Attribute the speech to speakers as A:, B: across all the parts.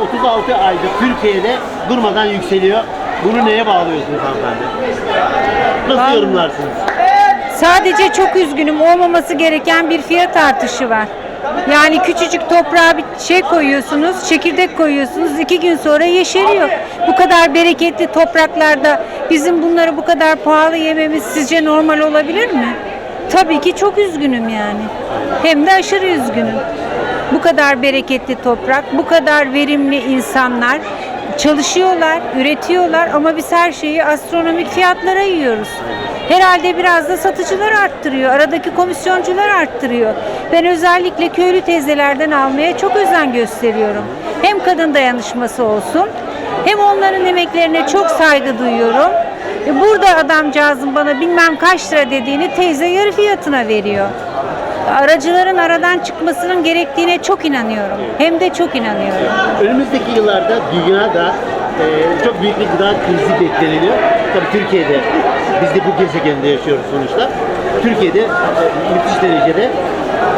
A: şeker son 36 aydır Türkiye'de durmadan yükseliyor. Bunu neye bağlıyorsunuz hanımefendi? Nasıl
B: Ben-
A: yorumlarsınız?
B: Sadece çok üzgünüm. Olmaması gereken bir fiyat artışı var. Yani küçücük toprağa bir şey koyuyorsunuz, çekirdek koyuyorsunuz, iki gün sonra yeşeriyor. Bu kadar bereketli topraklarda bizim bunları bu kadar pahalı yememiz sizce normal olabilir mi? Tabii ki çok üzgünüm yani. Hem de aşırı üzgünüm. Bu kadar bereketli toprak, bu kadar verimli insanlar çalışıyorlar, üretiyorlar ama biz her şeyi astronomik fiyatlara yiyoruz. Herhalde biraz da satıcılar arttırıyor. Aradaki komisyoncular arttırıyor. Ben özellikle köylü teyzelerden almaya çok özen gösteriyorum. Hem kadın dayanışması olsun hem onların emeklerine çok saygı duyuyorum. E, Burada adamcağızın bana bilmem kaç lira dediğini teyze yarı fiyatına veriyor. Aracıların aradan çıkmasının gerektiğine çok inanıyorum. Hem de çok inanıyorum.
A: Önümüzdeki yıllarda dünyada e, çok büyük bir gıda krizi bekleniyor. Tabii Türkiye'de, biz de bu gezegende yaşıyoruz sonuçta. Türkiye'de e, müthiş derecede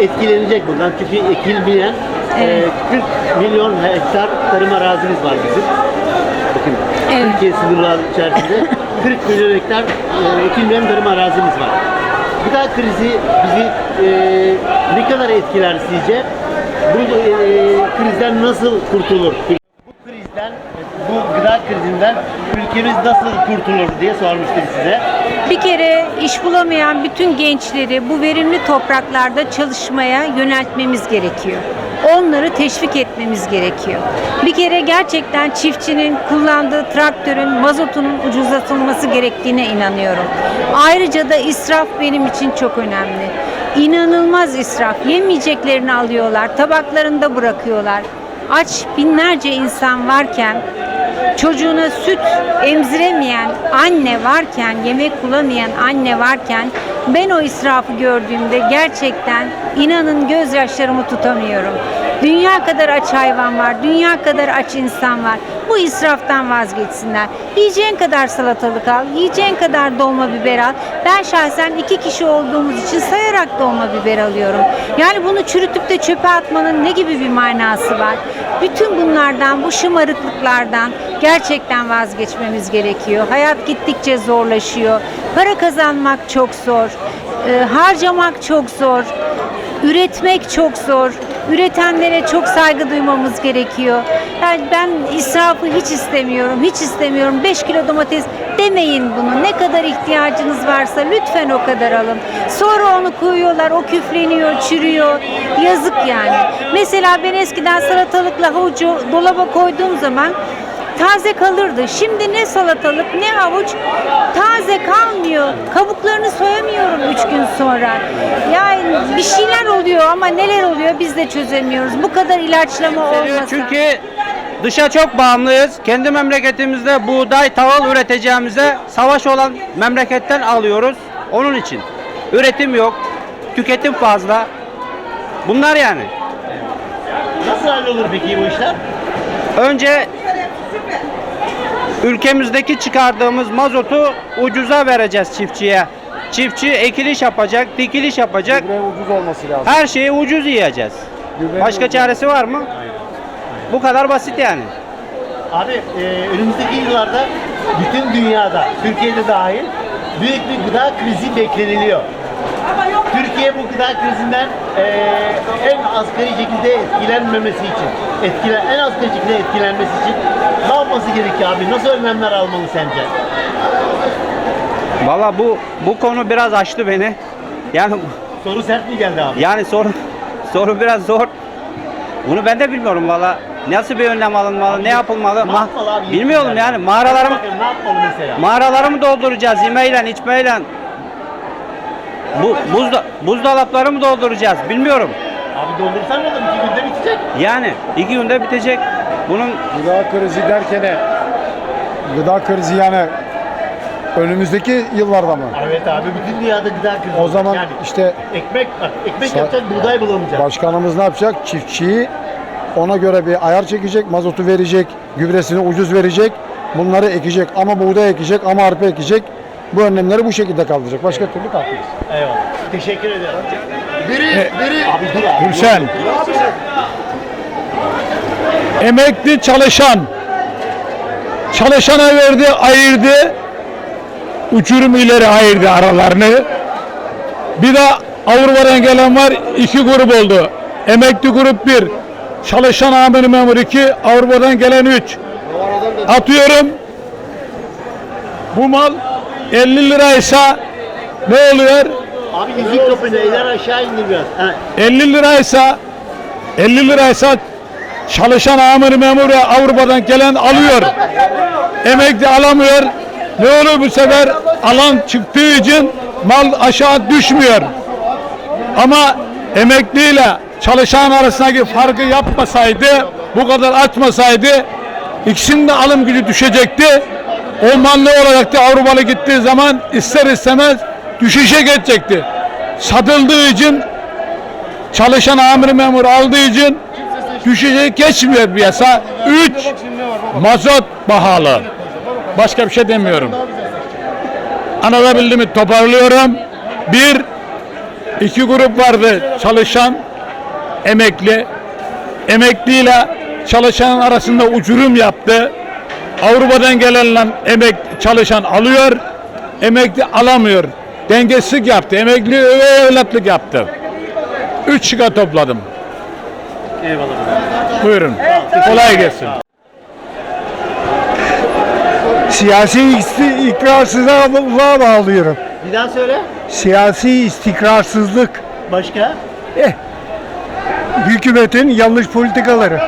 A: etkilenecek bundan. Çünkü ekilmeyen e,
B: Evet.
A: 40 milyon hektar tarım arazimiz var bizim. Bakın
B: Evet.
A: Türkiye sınırları içerisinde 40 milyon hektar e, ekilmeyen tarım arazimiz var. Gıda krizi bizi e, ne kadar etkiler sizce? Bu e, krizden nasıl kurtulur? Bu gıda krizinden ülkemiz nasıl kurtulur diye sormuştum size.
B: Bir kere iş bulamayan bütün gençleri bu verimli topraklarda çalışmaya yöneltmemiz gerekiyor. Onları teşvik etmemiz gerekiyor. Bir kere gerçekten çiftçinin kullandığı traktörün mazotunun ucuzlatılması gerektiğine inanıyorum. Ayrıca da israf benim için çok önemli. İnanılmaz israf. Yemeyeceklerini alıyorlar, tabaklarında bırakıyorlar. Aç binlerce insan varken çocuğuna süt emziremeyen anne varken, yemek bulamayan anne varken ben o israfı gördüğümde gerçekten inanın gözyaşlarımı tutamıyorum. Dünya kadar aç hayvan var, dünya kadar aç insan var. Bu israftan vazgeçsinler. Yiyeceğin kadar salatalık al, yiyeceğin kadar dolma biber al. Ben şahsen iki kişi olduğumuz için sayarak dolma biber alıyorum. Yani bunu çürütüp de çöpe atmanın ne gibi bir manası var? Bütün bunlardan, bu şımarıklıklardan gerçekten vazgeçmemiz gerekiyor. Hayat gittikçe zorlaşıyor. Para kazanmak çok zor. Ee, harcamak çok zor. Üretmek çok zor. Üretenlere çok saygı duymamız gerekiyor. Yani ben israfı hiç istemiyorum, hiç istemiyorum. 5 kilo domates demeyin bunu. Ne kadar ihtiyacınız varsa lütfen o kadar alın. Sonra onu koyuyorlar, o küfleniyor, çürüyor. Yazık yani. Mesela ben eskiden salatalıkla havucu dolaba koyduğum zaman taze kalırdı. Şimdi ne salatalık ne havuç taze kalmıyor. Kabuklarını soyamıyorum üç gün sonra. Yani bir şeyler oluyor ama neler oluyor biz de çözemiyoruz. Bu kadar ilaçlama olmasa.
C: Çünkü dışa çok bağımlıyız. Kendi memleketimizde buğday, tahıl üreteceğimize savaş olan memleketten alıyoruz. Onun için. Üretim yok. Tüketim fazla. Bunlar yani.
A: Nasıl hallolur peki bu işler?
C: Önce ülkemizdeki çıkardığımız mazotu ucuza vereceğiz çiftçiye. Çiftçi ekiliş yapacak, dikiliş yapacak.
D: Gübre ucuz olması lazım.
C: Her şeyi ucuz yiyeceğiz.
D: Gübre
C: Başka
D: ucuz.
C: çaresi var mı? Bu kadar basit yani.
A: Abi e, önümüzdeki yıllarda bütün dünyada, Türkiye'de dahil büyük bir gıda krizi bekleniliyor. Türkiye bu gıda krizinden e, en asgari şekilde etkilenmemesi için, etkilen, en asgari şekilde etkilenmesi için ne yapması gerekiyor abi? Nasıl önlemler almalı sence?
C: Valla bu bu konu biraz açtı beni. Yani
A: Soru sert mi geldi abi?
C: yani soru soru biraz zor. Bunu ben de bilmiyorum valla. Nasıl bir önlem alınmalı, ne yapılmalı?
A: Ne
C: Ma-
A: yapmalı abi
C: bilmiyorum yani. Mağaralarımı
A: Bakın ne yapmalı mesela?
C: mağaralarımı dolduracağız yemeğiyle, içmeyle. Bu buzda, buzdolapları mı dolduracağız? Bilmiyorum.
A: Abi doldursan ne olur? İki günde bitecek.
C: Yani iki günde bitecek. Bunun
D: Gıda krizi derken? Gıda krizi yani önümüzdeki yıllarda mı?
A: Evet abi bütün dünyada gıda krizi.
D: O zaman
A: yani
D: işte
A: ekmek bak, ekmek
D: Sa-
A: yapacak buğday bulamayacak.
D: başkanımız ne yapacak? Çiftçiyi ona göre bir ayar çekecek, mazotu verecek, gübresini ucuz verecek. Bunları ekecek ama buğday ekecek ama arpa ekecek. Bu önlemleri bu şekilde kaldıracak. Başka türlü kalkmayız.
A: Eyvallah. Teşekkür ederim. Biri, biri. Abi dur abi.
D: Gülşen.
E: Emekli çalışan çalışana verdi ayırdı uçurum ileri ayırdı aralarını bir de Avrupa'dan gelen var iki grup oldu emekli grup bir çalışan amir memur iki Avrupa'dan gelen üç atıyorum bu mal 50 liraysa ne oluyor
A: Abi müzik kapını eller aşağı indir biraz. Ha,
E: 50 liraysa 50 liraysa çalışan amir memuru Avrupa'dan gelen alıyor. Emekli alamıyor. Ne olur bu sefer alan çıktığı için mal aşağı düşmüyor. Ama emekliyle çalışan arasındaki farkı yapmasaydı, bu kadar açmasaydı ikisinin de alım gücü düşecekti. O mal ne olacaktı? Avrupalı gittiği zaman ister istemez düşüşe geçecekti. Satıldığı için çalışan amir memur aldığı için düşüşe geçmiyor piyasa. Üç, mazot pahalı. Başka bir şey demiyorum. Anlatabildim mi? Toparlıyorum. Bir, iki grup vardı çalışan, emekli. Emekliyle çalışanın arasında uçurum yaptı. Avrupa'dan gelenle emek çalışan alıyor, emekli alamıyor. Dengesizlik yaptı. Emekli öve evlatlık yaptı. Üç şıka topladım.
A: eyvallah.
E: Buyurun. Kolay gelsin.
F: Siyasi isti- ikrarsızlığa bağlıyorum.
A: Bir daha söyle.
F: Siyasi istikrarsızlık.
A: Başka?
F: Hükümetin yanlış politikaları.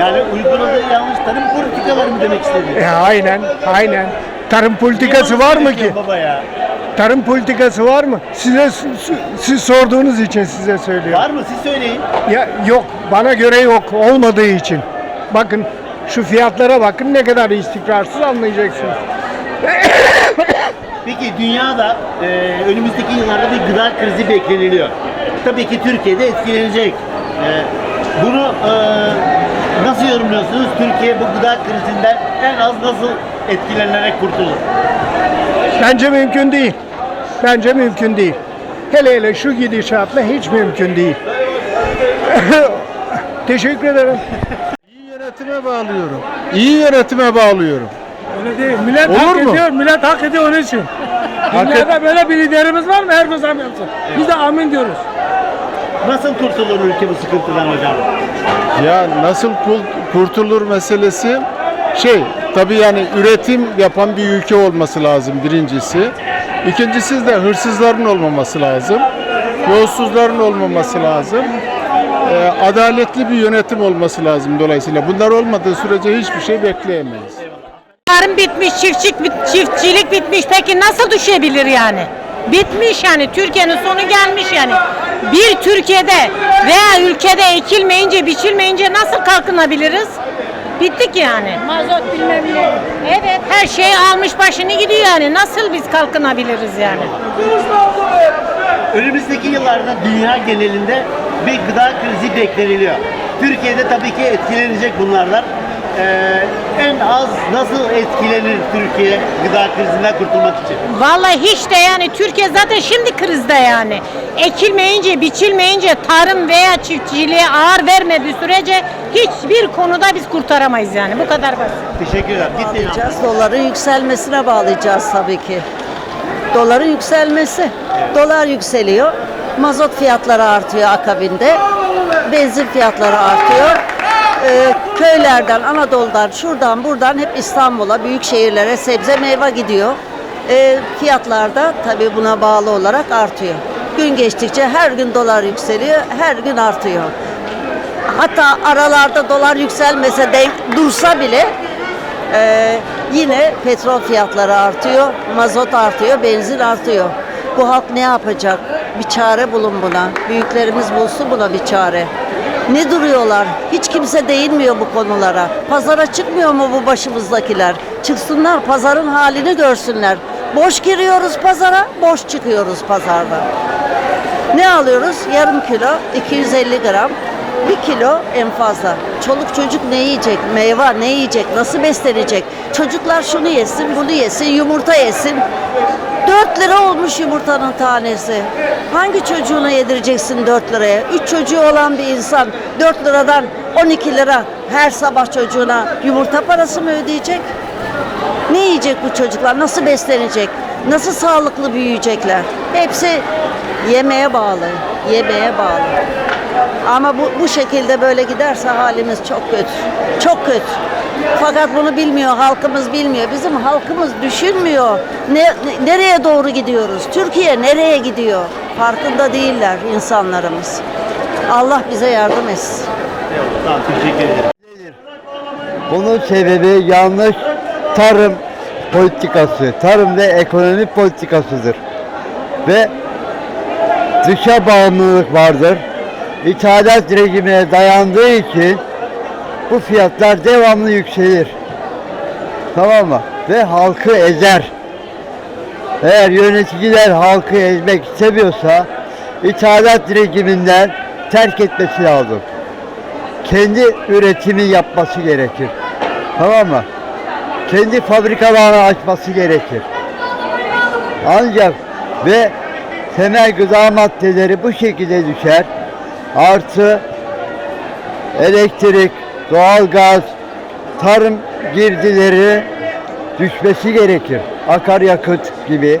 A: Yani uyguladığı yanlış mı demek istedin?
F: E, aynen, aynen. Tarım politikası var mı ki?
A: Baba ya.
F: Tarım politikası var mı? Size siz sorduğunuz için size söylüyorum.
A: Var mı? Siz söyleyin.
F: Ya yok, bana göre yok. Olmadığı için. Bakın şu fiyatlara bakın ne kadar istikrarsız anlayacaksınız.
A: Peki dünyada e, önümüzdeki yıllarda bir gıda krizi bekleniliyor. Tabii ki Türkiye'de etkilenecek. E, bunu e, nasıl yorumluyorsunuz? Türkiye bu gıda krizinden en az nasıl etkilenerek kurtulur?
F: Bence mümkün değil. Bence mümkün değil. Hele hele şu gidişatla hiç mümkün değil. Teşekkür ederim.
G: İyi yönetime bağlıyorum. İyi yönetime bağlıyorum.
H: Öyle değil. Millet
G: Olur
H: hak
G: mu?
H: ediyor, millet hak ediyor onun için. Dünyada böyle bir liderimiz var mı? Her gün zam yapsın. Biz de amin diyoruz.
A: Nasıl kurtulur ülke bu sıkıntıdan hocam?
G: Ya nasıl kurtulur meselesi şey tabii yani üretim yapan bir ülke olması lazım birincisi. İkincisi de hırsızların olmaması lazım. Yolsuzların olmaması lazım. Ee, adaletli bir yönetim olması lazım dolayısıyla. Bunlar olmadığı sürece hiçbir şey bekleyemeyiz.
I: Tarım bitmiş, çiftçilik, çiftçilik bitmiş. Peki nasıl düşebilir yani? Bitmiş yani. Türkiye'nin sonu gelmiş yani. Bir Türkiye'de veya ülkede ekilmeyince, biçilmeyince nasıl kalkınabiliriz? Bittik yani. Mazot bilmem ne. Evet, her şey almış başını gidiyor yani. Nasıl biz kalkınabiliriz yani?
A: Önümüzdeki yıllarda dünya genelinde bir gıda krizi bekleniliyor. Türkiye'de tabii ki etkilenecek bunlardan. Ee, en az nasıl etkilenir Türkiye gıda krizinden kurtulmak için?
I: Vallahi hiç de yani Türkiye zaten şimdi krizde yani. Ekilmeyince, biçilmeyince tarım veya çiftçiliğe ağır vermediği sürece hiçbir konuda biz kurtaramayız yani. Bu kadar basit.
A: Teşekkür ederim. Gitmeyin.
J: Bağlayacağız. Doların yükselmesine bağlayacağız tabii ki. Doların yükselmesi. Dolar yükseliyor. Mazot fiyatları artıyor akabinde. Benzin fiyatları artıyor. Köylerden, Anadolu'dan, şuradan buradan hep İstanbul'a, büyük şehirlere sebze meyve gidiyor. Ee, fiyatlar da tabii buna bağlı olarak artıyor. Gün geçtikçe her gün dolar yükseliyor, her gün artıyor. Hatta aralarda dolar yükselmese denk dursa bile ee, yine petrol fiyatları artıyor, mazot artıyor, benzin artıyor. Bu halk ne yapacak? Bir çare bulun buna. Büyüklerimiz bulsun buna bir çare. Ne duruyorlar? Hiç kimse değinmiyor bu konulara. Pazara çıkmıyor mu bu başımızdakiler? Çıksınlar, pazarın halini görsünler. Boş giriyoruz pazara, boş çıkıyoruz pazarda. Ne alıyoruz? Yarım kilo, 250 gram. Bir kilo en fazla. Çoluk çocuk ne yiyecek? Meyve ne yiyecek? Nasıl beslenecek? Çocuklar şunu yesin, bunu yesin, yumurta yesin. 4 lira olmuş yumurtanın tanesi. Hangi çocuğuna yedireceksin 4 liraya? 3 çocuğu olan bir insan 4 liradan 12 lira her sabah çocuğuna yumurta parası mı ödeyecek? Ne yiyecek bu çocuklar? Nasıl beslenecek? Nasıl sağlıklı büyüyecekler? Hepsi yemeğe bağlı. Yemeğe bağlı. Ama bu, bu şekilde böyle giderse halimiz çok kötü. Çok kötü. Fakat bunu bilmiyor, halkımız bilmiyor. Bizim halkımız düşünmüyor. Ne, ne- nereye doğru gidiyoruz? Türkiye nereye gidiyor? Farkında değiller insanlarımız. Allah bize yardım etsin.
A: Teşekkür ederim.
K: Bunun sebebi yanlış tarım politikası, tarım ve ekonomi politikasıdır. Ve dışa bağımlılık vardır. İthalat rejimine dayandığı için bu fiyatlar devamlı yükselir. Tamam mı? Ve halkı ezer. Eğer yöneticiler halkı ezmek istemiyorsa ithalat rejiminden terk etmesi lazım kendi üretimi yapması gerekir. Tamam mı? Kendi fabrikalarını açması gerekir. Ancak ve temel gıda maddeleri bu şekilde düşer. Artı elektrik, doğalgaz, tarım girdileri düşmesi gerekir. Akaryakıt gibi.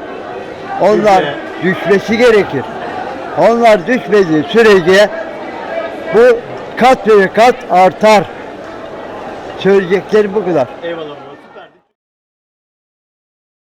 K: Onlar düşmesi gerekir. Onlar düşmediği sürece bu kat ve kat artar. Söyleyeceklerim bu kadar.
A: Eyvallah.